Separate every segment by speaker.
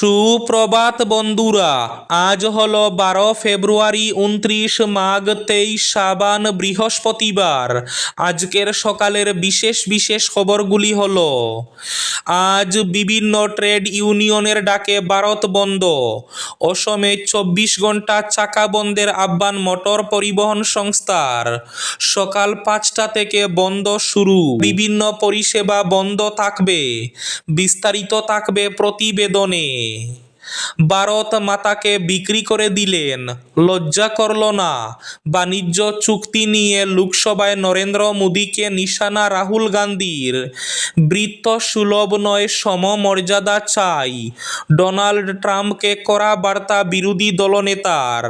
Speaker 1: সুপ্রভাত বন্ধুরা, আজ হল বারো ফেব্রুয়ারি উনত্রিশ মাঘ তেইশ সাবান বৃহস্পতিবার। আজকের সকালের বিশেষ বিশেষ খবরগুলি হল, আজ বিভিন্ন ট্রেড ইউনিয়নের ডাকে ভারত বন্ধ, অসমে চব্বিশ ঘণ্টা চাকা বন্ধের আহ্বান মোটর পরিবহন সংস্থার, সকাল পাঁচটা থেকে বন্ধ শুরু। বিভিন্ন পরিষেবা বন্ধ থাকবে, বিস্তারিত থাকবে প্রতিবেদনে। ভারত মাতাকে বিক্রি করে দিলেন। লজ্জা করল না। বাণিজ্য চুক্তি নিয়ে লোকসভায় নরেন্দ্র মোদীকে নিশানা রাহুল গান্ধীর। বৃত্ত সুলভ নয়, সমমর্যাদা চাই। ডোনাল্ড ট্রাম্পকে করা বার্তা বিরোধী দলনেতার।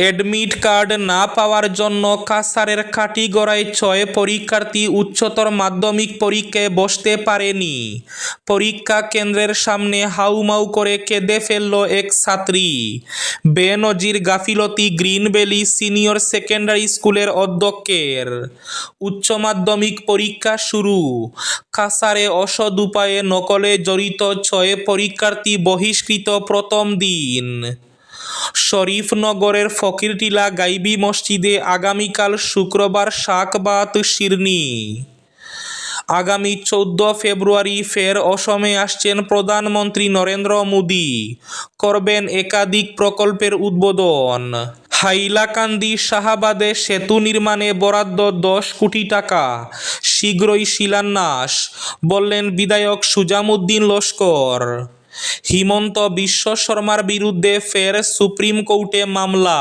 Speaker 1: অ্যাডমিট কার্ড না পাওয়ার জন্য কাসারের কাটিগড়ায় ছয় পরীক্ষার্থী উচ্চতর মাধ্যমিক পরীক্ষায় বসতে পারেনি। পরীক্ষা কেন্দ্রের সামনে হাউমাউ করে কেঁদে ফেলল এক ছাত্রী। বেনজির গাফিলতি গ্রিন ভ্যালি সিনিয়র সেকেন্ডারি স্কুলের অধ্যক্ষের। উচ্চ মাধ্যমিক পরীক্ষা শুরু। কাসারে অসৎ উপায়ে নকলে জড়িত ছয় পরীক্ষার্থী বহিষ্কৃত প্রথম দিন। শরীফনগরের ফকিরটিলা গাইবি মসজিদে আগামীকাল শুক্রবার শাকবাত শিরনি। আগামী চৌদ্দ ফেব্রুয়ারি ফের অসমে আসছেন প্রধানমন্ত্রী নরেন্দ্র মোদী। করবেন একাধিক প্রকল্পের উদ্বোধন। হাইলাকান্দি শাহাবাদে সেতু নির্মাণে বরাদ্দ দশ কোটি টাকা। শীঘ্রই শিলান্যাস, বললেন বিধায়ক সুজামুদ্দিন লস্কর। হিমন্ত বিশ্ব শর্মার বিরুদ্ধে ফের সুপ্রিম কোর্টে মামলা।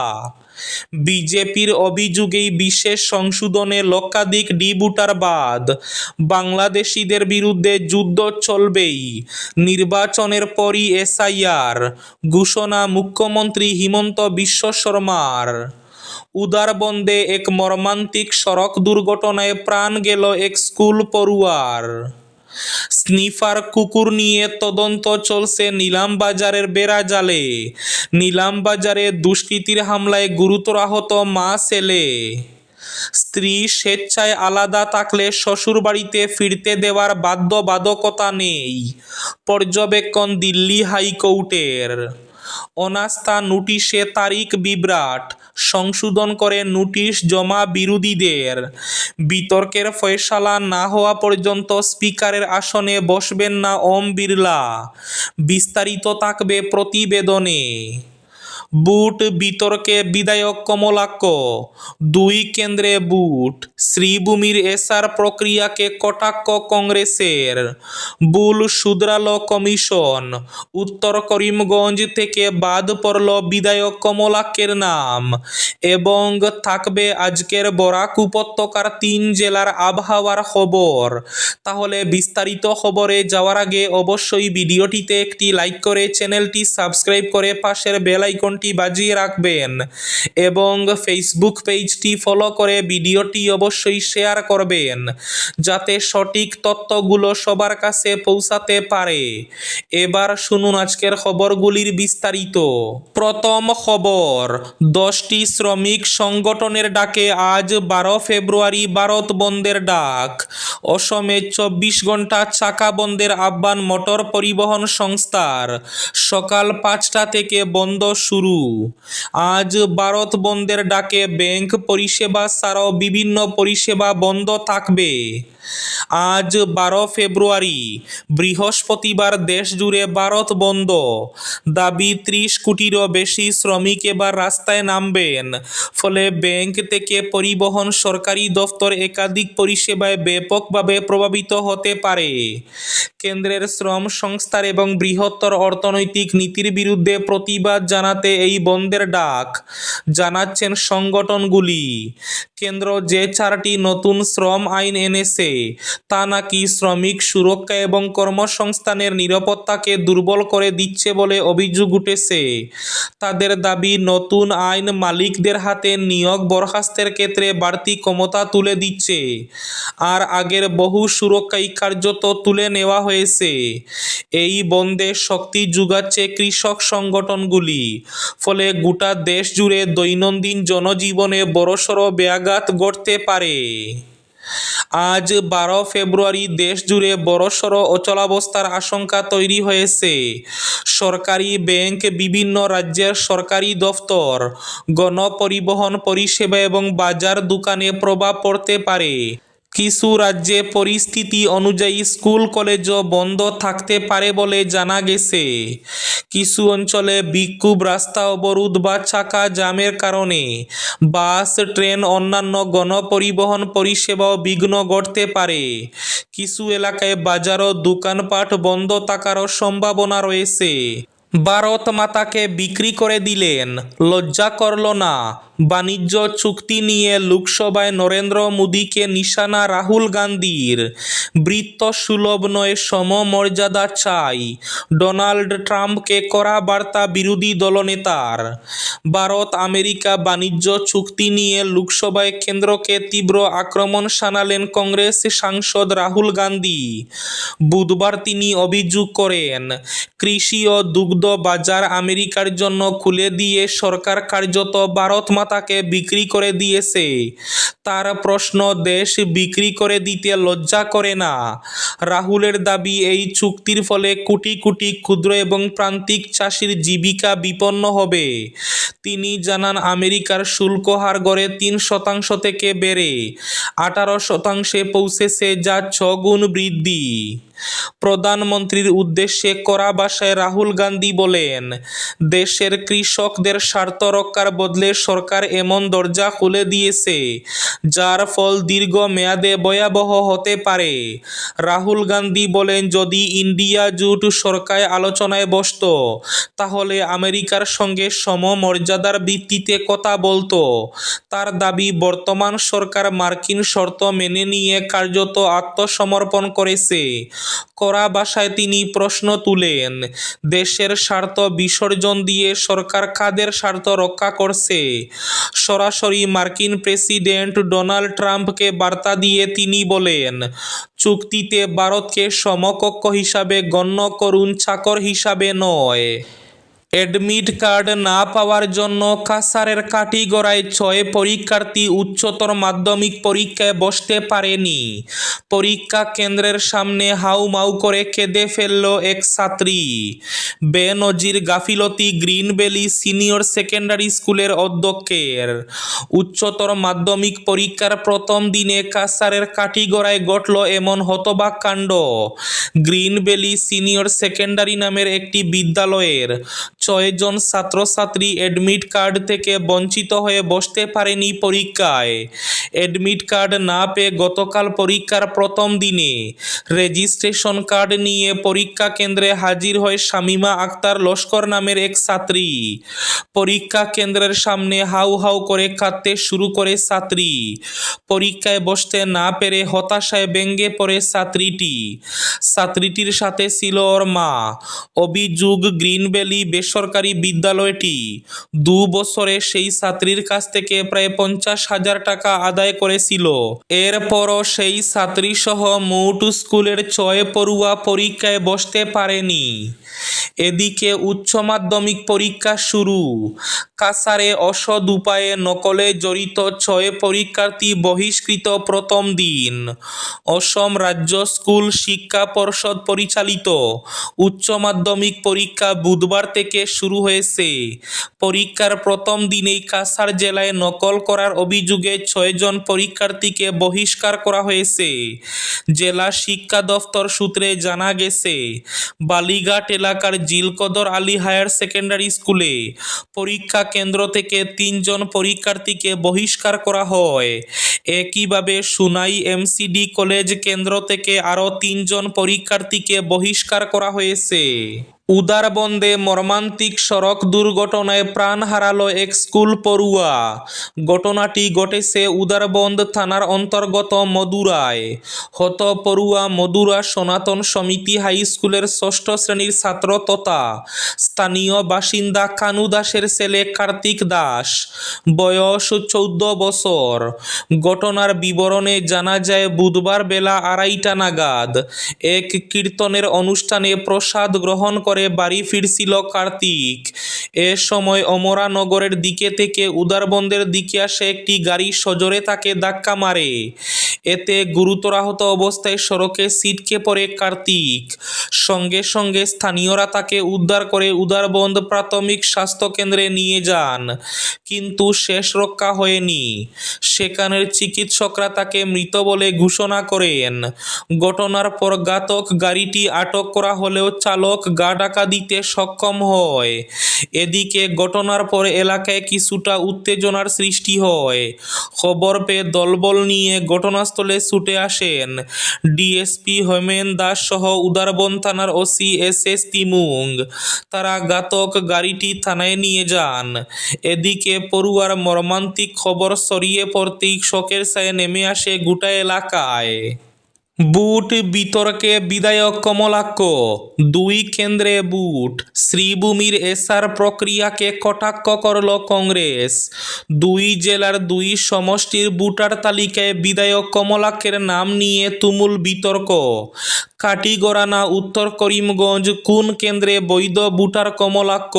Speaker 1: বিজেপির অভিযোগেই বিশেষ সংশোধনে লক্ষাধিক ডিবুটার বাদ। বাংলাদেশিদের বিরুদ্ধে যুদ্ধ চলবেই। নির্বাচনের পরই এসআইআর। ঘোষণা মুখ্যমন্ত্রী হিমন্ত বিশ্ব শর্মার। উদারবন্দে এক মর্মান্তিক সড়ক দুর্ঘটনায় প্রাণ গেল এক স্কুল পড়ুয়ার। স্নিফার কুকুর নিয়ে তদন্ত চলছে নিলামবাজারের বেড়াজালে নিলামবাজারে দুষ্কৃতীর হামলায় গুরুতর আহত মা, ছেলে। স্ত্রী স্বেচ্ছায় আলাদা থাকলে শ্বশুরবাড়িতে ফিরতে দেওয়ার বাধ্যবাধকতা নেই। পর্যবেক্ষণ দিল্লি হাইকোর্টের। অনাস্থা নোটিশে তারিখ বিভ্রাট। সংশোধন করে নোটিশ জমা বিরোধীদের। বিতর্কের ফয়সালা না হওয়া পর্যন্ত স্পিকারের আসনে বসবেন না ওম বিড়লা। বিস্তারিত থাকবে প্রতিবেদনে। বুট বিতর্কে বিধায়ক কমলাক্ষ। দুই কেন্দ্রে বুট, শ্রীভূমির এসার প্রক্রিয়াকে কটাক্ষ কংগ্রেসের। বুল শুধরালো কমিশন, উত্তর করিমগঞ্জ থেকে বাদ পড়ল বিধায়ক কমলাক্ষের নাম এবং থাকবে আজকের বরাক উপত্যকার তিন জেলার আবহাওয়ার খবর। তাহলে বিস্তারিত খবরে যাওয়ার আগে অবশ্যই ভিডিওটিতে একটি লাইক করে চ্যানেলটি সাবস্ক্রাইব করে পাশের বেল আইকনটি বাজিয়ে রাখবেন এবং ফেসবুক পেজটি ফলো করে ভিডিওটি অবশ্যই শেয়ার করবেন, যাতে সঠিক তথ্যগুলো সবার কাছে পৌঁছাতে পারে। এবার শুনুন আজকের খবরগুলির বিস্তারিত। প্রথম খবর, দশটি শ্রমিক সংগঠনের ডাকে আজ বারো ফেব্রুয়ারি ভারত বন্ধের ডাক। অসমে চব্বিশ ঘণ্টা চাকা বন্ধের আহ্বান মোটর পরিবহন সংস্থার। সকাল পাঁচটা থেকে বন্ধ শুরু আজ ভারত বন্ধের ডাকে ব্যাংক পরিষেবা ছাড়াও বিভিন্ন পরিষেবা বন্ধ থাকবে। আজ বারো ফেব্রুয়ারি, বৃহস্পতিবার দেশ জুড়ে ভারত বন্ধ। দাবি ত্রিশ কোটিরও বেশি শ্রমিক এবার রাস্তায় নামবেন। ফলে ব্যাংক থেকে পরিবহন, সরকারি দফতর একাধিক পরিষেবায় ব্যাপকভাবে প্রভাবিত হতে পারে। কেন্দ্রের শ্রম সংস্থার এবং বৃহত্তর অর্থনৈতিক নীতির বিরুদ্ধে প্রতিবাদ জানাতে এই বন্ধের ডাক, জানাচ্ছেন সংগঠনগুলি। কেন্দ্র যে চারটি নতুন শ্রম আইন এনেছে, তা নাকি শ্রমিক সুরক্ষা এবং কর্মসংস্থানের নিরাপত্তাকে দুর্বল করে দিচ্ছে বলে অভিযোগ উঠেছে। তাদের দাবি, নতুন আইন মালিকদের হাতে নিয়োগ বরখাস্তের ক্ষেত্রে বাড়তি ক্ষমতা তুলে দিচ্ছে। আর আগের বহু সুরক্ষাই কার্যত তুলে নেওয়া হয়েছে। এই বন্ধে শক্তি যোগাচ্ছে কৃষক সংগঠনগুলি। ফলে গোটা দেশ জুড়ে দৈনন্দিন জনজীবনে বড়সড় ব্যাঘাত ঘটতে পারে। আজ বারো ফেব্রুয়ারি দেশ জুড়ে বড়সড় অচলাবস্থার আশঙ্কা তৈরি হয়েছে। সরকারি ব্যাংক, বিভিন্ন রাজ্যের সরকারি দফতর, গণপরিবহন পরিষেবা এবং বাজার দোকানে প্রভাব পড়তে পারে। কিছু রাজ্যে পরিস্থিতি অনুযায়ী স্কুল কলেজও বন্ধ থাকতে পারে বলে জানা গেছে। কিছু অঞ্চলে বিক্ষোভ রাস্তা অবরোধ বা চাকা জামের কারণে বাস, ট্রেন, অন্যান্য গণপরিবহন পরিষেবাও বিঘ্ন ঘটতে পারে। কিছু এলাকায় বাজার ও দোকানপাট বন্ধ থাকারও সম্ভাবনা রয়েছে। ভারত মাতাকে বিক্রি করে দিলেন, লজ্জা করল না। বাণিজ্য চুক্তি নিয়ে লোকসভায় নরেন্দ্র মোদীকে নিশানা রাহুল গান্ধীর। বৃত্ত সুলভ নয়, সমমর্যাদা চাই। ডোনাল্ড ট্রাম্পকে করা বার্তা বিরোধী দলনেতার। ভারত, আমেরিকা বাণিজ্য চুক্তি নিয়ে লোকসভায় কেন্দ্রকে তীব্র আক্রমণ শানালেন কংগ্রেস সাংসদ রাহুল গান্ধী। বুধবার তিনি অভিযোগ করেন, কৃষি ও দুগ্ধ বাজার আমেরিকার জন্য খুলে দিয়ে সরকার কার্যত ভারত মাতাকে বিক্রি করে দিয়েছে। তার প্রশ্ন, দেশ বিক্রি করে দিতে লজ্জা করে না? রাহুলের দাবি, এই চুক্তির ফলে কোটি কোটি ক্ষুদ্র এবং প্রান্তিক চাষির জীবিকা বিপন্ন হবে। তিনি জানান, আমেরিকার শুল্ক হার গড়ে তিন শতাংশ থেকে বেড়ে আঠারো শতাংশে পৌঁছেছে, যা ছগুণ বৃদ্ধি। প্রধানমন্ত্রীর উদ্দেশ্যে করা ভাষায় রাহুল গান্ধী বলেন, দেশের কৃষকদের স্বার্থ রক্ষার বদলে সরকার এমন দরজা খুলে দিয়েছে, যার ফল দীর্ঘ মেয়াদে ভয়াবহ হতে পারে। রাহুল গান্ধী বলেন, যদি ইন্ডিয়া জুট সরকার আলোচনায় বসত, তাহলে আমেরিকার সঙ্গে সমমর্যাদার ভিত্তিতে কথা বলতো। তার দাবি, বর্তমান সরকার মার্কিন শর্ত মেনে নিয়ে কার্যত আত্মসমর্পণ করেছে। কড়া ভাষায় তিনি প্রশ্ন তুলেন, দেশের স্বার্থ বিসর্জন দিয়ে সরকার কাদের স্বার্থ রক্ষা করছে? সরাসরি মার্কিন প্রেসিডেন্ট ডোনাল্ড ট্রাম্পকে বার্তা দিয়ে তিনি বলেন, চুক্তিতে ভারতকে সমকক্ষ হিসাবে গণ্য করুন চাকর হিসাবে নয়। অ্যাডমিট কার্ড না পাওয়ার জন্য কাসারের কাটিগড়ায় ছয় পরীক্ষার্থী উচ্চতর মাধ্যমিক পরীক্ষায় বসতে পারেনি। পরীক্ষা কেন্দ্রের সামনে হাউমাউ করে কেঁদে ফেলল এক ছাত্রী। বেনজির গাফিলতি গ্রিন ভ্যালি সিনিয়র সেকেন্ডারি স্কুলের অধ্যক্ষের। উচ্চতর মাধ্যমিক পরীক্ষার প্রথম দিনে কাসারের কাটিগড়ায় ঘটল এমন হতবাক কাণ্ড। গ্রিন ভ্যালি সিনিয়র সেকেন্ডারি নামের একটি বিদ্যালয়ের ছয়জন ছাত্রছাত্রী অ্যাডমিট কার্ড থেকে বঞ্চিত হয়ে বসতে পারেনি পরীক্ষায়। অ্যাডমিট কার্ড না পেয়ে গতকাল পরীক্ষার প্রথম দিনে রেজিস্ট্রেশন কার্ড নিয়ে পরীক্ষা কেন্দ্রে হাজির হয় শামিমা আক্তার লস্কর নামের এক ছাত্রী। পরীক্ষা কেন্দ্রের সামনে হাউ হাউ করে কাঁদতে শুরু করে ছাত্রী। পরীক্ষায় বসতে না পেরে হতাশায় ব্যঙ্গে পড়ে ছাত্রীটি। ছাত্রীটির সাথে ছিল ওর মা। অভিযোগ গ্রিন ভ্যালি বেসরকারি বিদ্যালয়টি দু বছরে সেই ছাত্রীর কাছ থেকে প্রায় পঞ্চাশ হাজার টাকা আদায় করেছিল। এরপরও সেই ছাত্রী সহ মোট স্কুলের ছয় পড়ুয়া পরীক্ষায় বসতে পারেনি। এদিকে উচ্চ মাধ্যমিক পরীক্ষা শুরু। কাসারে অসৎ উপায়ে নকলে জড়িত ছয় পরীক্ষার্থী বহিষ্কৃত প্রথম দিন। অসম রাজ্য স্কুল শিক্ষা পর্ষদ পরিচালিত। উচ্চ মাধ্যমিক পরীক্ষা বুধবার থেকে শুরু হয়েছে। পরীক্ষার প্রথম দিনেই কাসার জেলায় নকল করার অভিযোগে ছয়জন পরীক্ষার্থীকে বহিষ্কার করা হয়েছে। জেলা শিক্ষা দফতর সূত্রে জানা গেছে, বালিঘাট এলাকার জিলকদর আলী হায়ার সেকেন্ডারি স্কুলে পরীক্ষা কেন্দ্র থেকে তিনজন পরীক্ষার্থীকে বহিষ্কার করা হয়। একইভাবে সুনাই এমসিডি কলেজ কেন্দ্র থেকে আরও তিনজন পরীক্ষার্থীকে বহিষ্কার করা হয়েছে। উদারবন্দে মর্মান্তিক সড়ক দুর্ঘটনায় প্রাণ হারালো এক স্কুল পড়ুয়া। ঘটনাটি ঘটেছে উদারবন্দ থানার অন্তর্গত মদুরায়। হত পড়ুয়া মধুরা সনাতন সমিতি হাই স্কুলের ষষ্ঠ শ্রেণির ছাত্র তথা স্থানীয় বাসিন্দা কানু দাসের ছেলে কার্তিক দাস। বয়স চৌদ্দ বছর। ঘটনার বিবরণে জানা যায়, বুধবার বেলা আড়াইটা নাগাদ এক কীর্তনের অনুষ্ঠানে প্রসাদ গ্রহণ করে বাড়ি ফিরছিল কার্তিক। এ সময় অমরানগরের দিকে থেকে উদারবন্দের দিকে আসে একটি গাড়ি সজোরে তাকে ধাক্কা মারে। এতে গুরুতর আহত অবস্থায় সড়কে সিটকে পড়ে কার্তিক। সঙ্গে সঙ্গে স্থানীয়রা তাকে উদ্ধার করে উদারবন্দ প্রাথমিক স্বাস্থ্য কেন্দ্রে নিয়ে যান, কিন্তু শেষ রক্ষা হয়নি। সেখানের চিকিৎসকরা তাকে মৃত বলে ঘোষণা করেন। ঘটনার পর ঘাতক গাড়িটি আটক করা হলেও চালক গা ডাকা দিতে সক্ষম হয়। এদিকে ঘটনার পর এলাকায় কিছুটা উত্তেজনার সৃষ্টি হয়। খবর পেয়ে দলবল নিয়ে ঘটনাস্থলে ছুটে আসেন ডিএসপি হোমেন দাস সহ উদারবন থানার ওসি এস এস তিমুং। তারা ঘাতক গাড়িটি থানায় নিয়ে যান। এদিকে পড়ুয়ার মর্মান্তিক খবর সরিয়ে পড়তেই শোকের সায় নেমে আসে গোটা এলাকায়। বুট বিতর্কে বিধায়ক কমলাক্ষ। দুই কেন্দ্রে বুট। শ্রীভূমির এসার প্রক্রিয়াকে কটাক্ষ করল কংগ্রেস। দুই জেলার দুই সমষ্টির বুটার তালিকায় বিধায়ক কমলাক্ষের নাম নিয়ে তুমুল বিতর্ক। কাটিগড়ানা উত্তর করিমগঞ্জ কোন কেন্দ্রে বৈধ বুটার কমলাক্ষ?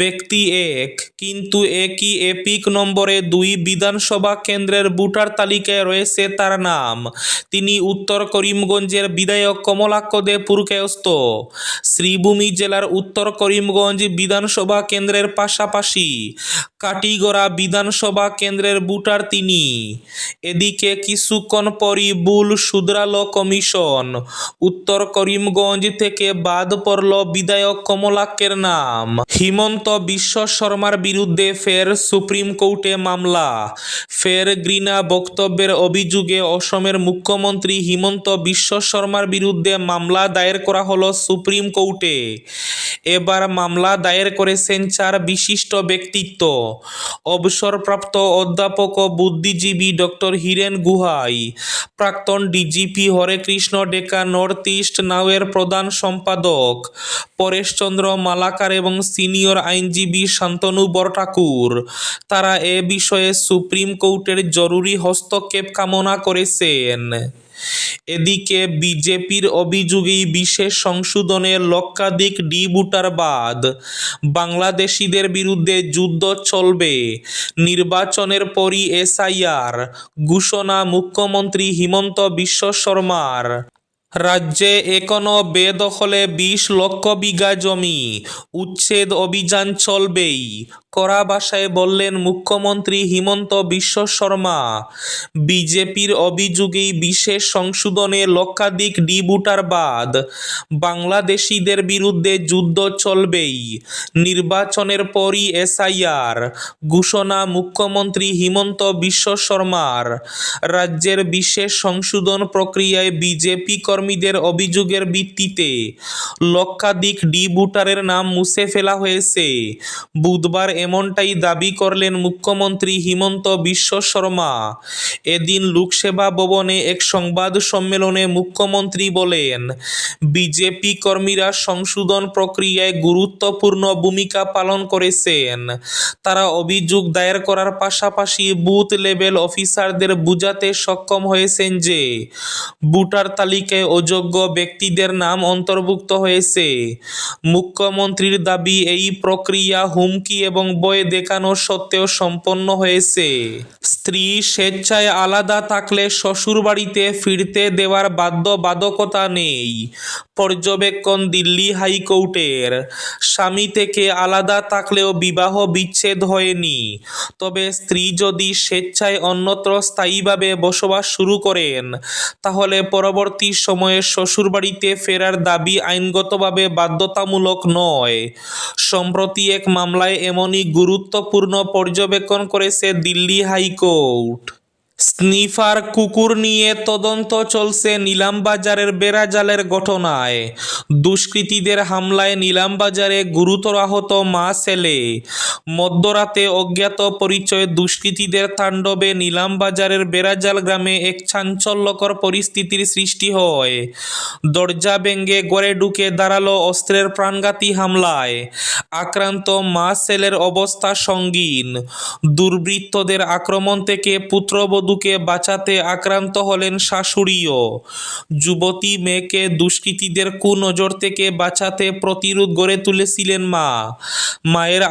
Speaker 1: ব্যক্তি এক। কিন্তু একই এপিক নম্বরে দুই বিধানসভা কেন্দ্রের ভোটার তালিকায় রয়েছে তার নাম। তিনি উত্তর করিমগঞ্জের বিধায়ক কমলাক্ষ দে পুরকায়স্ত শ্রীভূমি জেলার উত্তর করিমগঞ্জ বিধানসভা কেন্দ্রের পাশাপাশি কাটিগড়া বিধানসভা কেন্দ্রের ভোটার তিনি। এদিকে কিছুক্ষণ পরই বুল শুধরালো কমিশন। উত্তর করিমগঞ্জ থেকে বাদ পড়ল বিধায়ক কমলাক্ষের নাম। হিমন্ত বিশ্ব শর্মার বিরুদ্ধে ফের সুপ্রিম কোর্টে মামলা। ফের ঘৃণা বক্তব্যের অভিযোগে অসমের মুখ্যমন্ত্রী হিমন্ত বিশ্ব শর্মার বিরুদ্ধে মামলা দায়ের করা হলো সুপ্রিম কোর্টে। এবার মামলা দায়ের করেছেন চার বিশিষ্ট ব্যক্তিত্ব। অবসরপ্রাপ্ত অধ্যাপক ও বুদ্ধিজীবী ডক্টর হীরেন গুহাই, প্রাক্তন DGP Harekrishna Deka North East নাওয়ের প্রধান সম্পাদক, পরেশচন্দ্র মালাকার এবং সিনিয়র আইনজীবী শান্তনু বরঠাকুর তারা এ বিষয়ে সুপ্রিম কোর্টের জরুরি হস্তক্ষেপ কামনা করেছেন। এদিকে বিজেপির অভিযোগেই বিশেষ সংশোধনে লক্ষাধিক ডি ভোটার বাদ। বাংলাদেশিদের বিরুদ্ধে যুদ্ধ চলবে। নির্বাচনের পরই এসআইআর, ঘোষণা মুখ্যমন্ত্রী হিমন্ত বিশ্ব শর্মার। রাজ্যে এখনও বেদখলে বিশ লক্ষ বিঘা জমি উচ্ছেদ অভিযান চলবেই। কড়া ভাষায় বললেন, মুখ্যমন্ত্রী হিমন্ত বিশ্ব শর্মা, বিজেপির অভিযোগেই বিশেষ সংশোধনে লক্ষাধিক ডি ভোটার বাদ। বাংলাদেশিদের বিরুদ্ধে যুদ্ধ চলবেই। নির্বাচনের পরই এসআইআর। ঘোষণা, মুখ্যমন্ত্রী হিমন্ত বিশ্ব শর্মার। রাজ্যের বিশেষ সংশোধন প্রক্রিয়ায় বিজেপি কর্মীদের অভিযোগের ভিত্তিতে লক্ষাধিক ডি ভোটারের নাম মুছে ফেলা হয়েছে। বুধবার এমনটাই দাবি করলেন মুখ্যমন্ত্রী হিমন্ত বিশ্ব শর্মা। এদিন লোকসেবা ভবনে এক সংবাদ সম্মেলনে মুখ্যমন্ত্রী বলেন, বিজেপি কর্মীরা সংশোধন প্রক্রিয়ায় গুরুত্বপূর্ণ ভূমিকা পালন করেছেন। তারা অভিযোগ দায়ের করার পাশাপাশি বুথ লেভেল অফিসারদের বুঝাতে সক্ষম হয়েছেন যে, ভোটার তালিকায় অযোগ্য ব্যক্তিদের নাম অন্তর্ভুক্ত হয়েছে। মুখ্যমন্ত্রীর দাবি, এই প্রক্রিয়া হুমকি এবং বই দেখানো সত্ত্বেও সম্পন্ন হয়েছে। স্ত্রী স্বেচ্ছায় আলাদা থাকলে শ্বশুরবাড়িতে ফিরতে দেওয়ার বাধ্যবাধকতা নেই। পর্যবেক্ষণ দিল্লি হাইকোর্টের। স্বামী থেকে আলাদা থাকলেও বিবাহ বিচ্ছেদ হয়নি। তবে স্ত্রী যদি স্বেচ্ছায় অন্যত্র স্থায়ীভাবে বসবাস শুরু করেন, তাহলে পরবর্তী সময়ে শ্বশুরবাড়িতে ফেরার দাবি আইনগতভাবে বাধ্যতামূলক নয়। সম্প্রতি এক মামলায় এমনই গুরুত্বপূর্ণ পর্যবেক্ষণ করেছে দিল্লি হাইকোর্ট। স্নিফার কুকুর নিয়ে তদন্ত চলছে নিলামবাজারের বেড়াজালের ঘটনায়। দুষ্কৃতীদের হামলায় নিলামবাজারে গুরুতর আহত মা ছেলে। মধ্যরাতে অজ্ঞাত পরিচয় দুষ্কৃতীদের তাণ্ডবে নিলামবাজারের বেড়াজাল গ্রামে এক চাঞ্চল্যকর পরিস্থিতির সৃষ্টি হয়। দরজা ভেঙে গড়ে ঢুকে দাঁড়াল অস্ত্রের প্রাণঘাতী হামলায়। আক্রান্ত মা সেলের অবস্থা সঙ্গীন। দুর্বৃত্তদের আক্রমণ থেকে পুত্রবধূকে বাঁচাতে আক্রান্ত হলেন শাশুড়িও। যুবতী মেয়েকে দুষ্কৃতীদের কুনজর থেকে বাঁচাতে প্রতিরোধ গড়ে তুলেছিলেন মা। মায়ের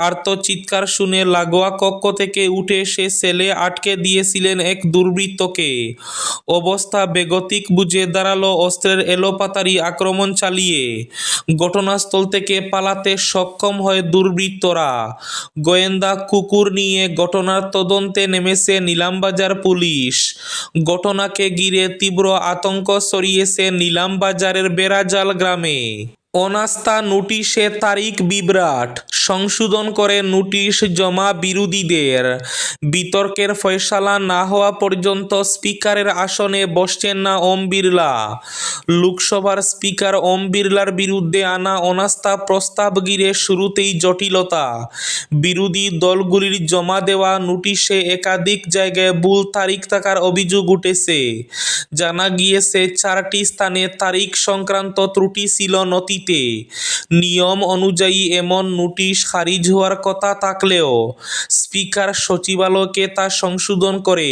Speaker 1: আর্তচিৎকার শুনে লাগোয়া কক্ষ থেকে উঠে সে সেলে আটকে দিয়েছিলেন এক দুর্বৃত্তকে। অবস্থা বেগতিক বুঝে দাঁড়াল অস্ত্রের এলোপাতারি আক্রমণ চালিয়ে। ঘটনাস্থল থেকে পালাতে সক্ষম হয় দুর্বৃত্তরা। গোয়েন্দা কুকুর নিয়ে ঘটনার তদন্তে নেমেছে নিলামবাজার পুলিশ। ঘটনাকে ঘিরে তীব্র আতঙ্ক ছড়িয়েছে নিলামবাজারের বেড়াজাল গ্রামে। অনাস্থা নোটিশে তারিখ বিভ্রাট, সংশোধন করে নোটিশ জমা বিরোধীদের। বিতর্কের ফয়সালা না হওয়া পর্যন্ত স্পিকারের আসনে বসছেন না ওম বিড়লা। লোকসভার স্পিকার ওম বিড়লার বিরুদ্ধে আনা অনাস্থা প্রস্তাব ঘিরে শুরুতেই জটিলতা। বিরোধী দলগুলির জমা দেওয়া নোটিশে একাধিক জায়গায় ভুল তারিখ থাকার অভিযোগ উঠেছে। জানা গিয়েছে, চারটি স্থানে তারিখ সংক্রান্ত ত্রুটি ছিল নথিতে। নিয়ম অনুযায়ী এমন নোটিশ খারিজ হওয়ার কথা থাকলেও স্পিকার সচিবালয়কে তা সংশোধন করে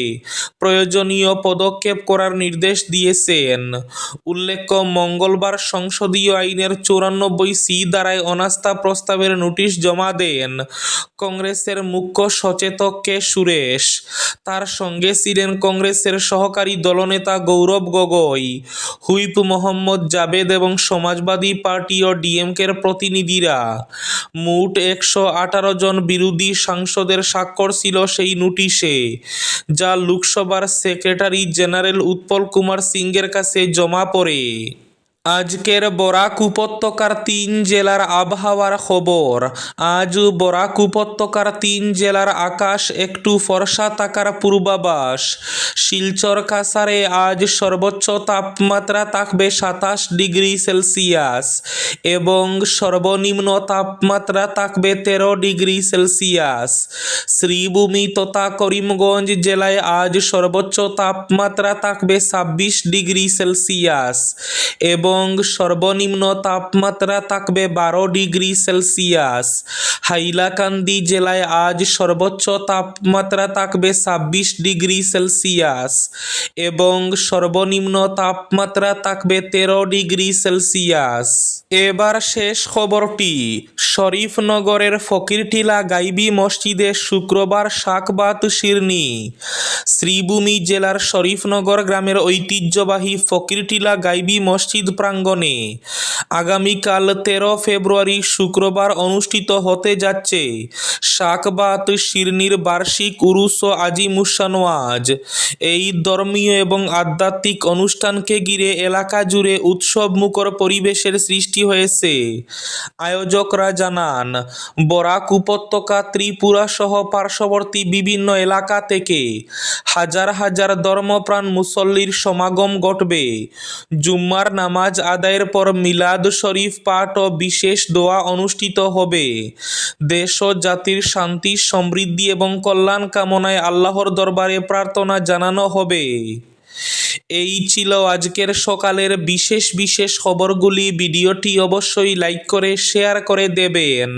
Speaker 1: প্রয়োজনীয় পদক্ষেপ করার নির্দেশ দিয়েছেন। উল্লেখ্য, মঙ্গলবার সংসদীয় আইনের চৌরানব্বই সি দ্বারায় অনাস্থা প্রস্তাবের নোটিশ জমা দেন কংগ্রেসের মুখ্য সচেতক কে সুরেশ। তার সঙ্গে ছিলেন কংগ্রেসের সহকারী দলনেতা গৌরব গগৈ, হুইপ মোহাম্মদ জাবেদ এবং সমাজবাদী পার্টি ও ডিএমকের প্রতিনিধিরা। মোট একশো আঠারো জন বিরোধী সাংসদের স্বাক্ষর ছিল সেই নোটিশে, যা লোকসভার সেক্রেটারি জেনারেল উৎপল কুমার সিংয়ের কাছে জমা পড়ে। আজকের বরাক উপত্যকার তিন জেলার আবহাওয়ার খবর। আজ বরাক উপত্যকার তিন জেলার আকাশ একটু ফর্সা থাকার পূর্বাভাস। শিলচর কাসারে আজ সর্বোচ্চ তাপমাত্রা থাকবে সাতাশ ডিগ্রি সেলসিয়াস এবং সর্বনিম্ন তাপমাত্রা থাকবে তেরো ডিগ্রি সেলসিয়াস। শ্রীভূমি তথা করিমগঞ্জ জেলায় আজ সর্বোচ্চ তাপমাত্রা থাকবে ছাব্বিশ ডিগ্রি সেলসিয়াস এবং সর্বনিম্ন তাপমাত্রা থাকবে বারো ডিগ্রি সেলসিয়াস। হাইলাকান্দি জেলায় আজ সর্বোচ্চ তাপমাত্রা থাকবে ছাব্বিশ ডিগ্রি সেলসিয়াস এবং সর্বনিম্ন তাপমাত্রা থাকবে তেরো ডিগ্রি সেলসিয়াস। এবার শেষ খবরটি, শরীফনগরের ফকিরটিলা গাইবি মসজিদে শুক্রবার শাকবাত শিরনি শ্রীভূমি জেলার শরীফনগর গ্রামের ঐতিহ্যবাহী ফকিরটিলা গাইবি মসজিদ প্রাঙ্গণে। আগামীকাল তেরো ফেব্রুয়ারি শুক্রবার অনুষ্ঠিত হতে যাচ্ছে শাকবাত শিরনির বার্ষিক উরুস ও আজিমুসানওয়াজ এই ধর্মীয় এবং আধ্যাত্মিক অনুষ্ঠানকে ঘিরে এলাকা জুড়ে উৎসবমুখর পরিবেশের সৃষ্টি হয়েছে। আয়োজকরা জানান, বরাক উপত্যকা ত্রিপুরা সহ পার্শ্ববর্তী বিভিন্ন এলাকা থেকে হাজার হাজার ধর্মপ্রাণ মুসল্লির সমাগম ঘটবে। জুম্মার নামাজ আদায়ের পর মিলাদ শরীফ পাঠ ও বিশেষ দোয়া অনুষ্ঠিত হবে। দেশ ও জাতির শান্তি, সমৃদ্ধি এবং কল্যাণ কামনায় আল্লাহর দরবারে প্রার্থনা জানানো হবে। এই ছিল আজকের সকালের বিশেষ বিশেষ খবরগুলি। ভিডিওটি অবশ্যই লাইক করে, শেয়ার করে দেবেন।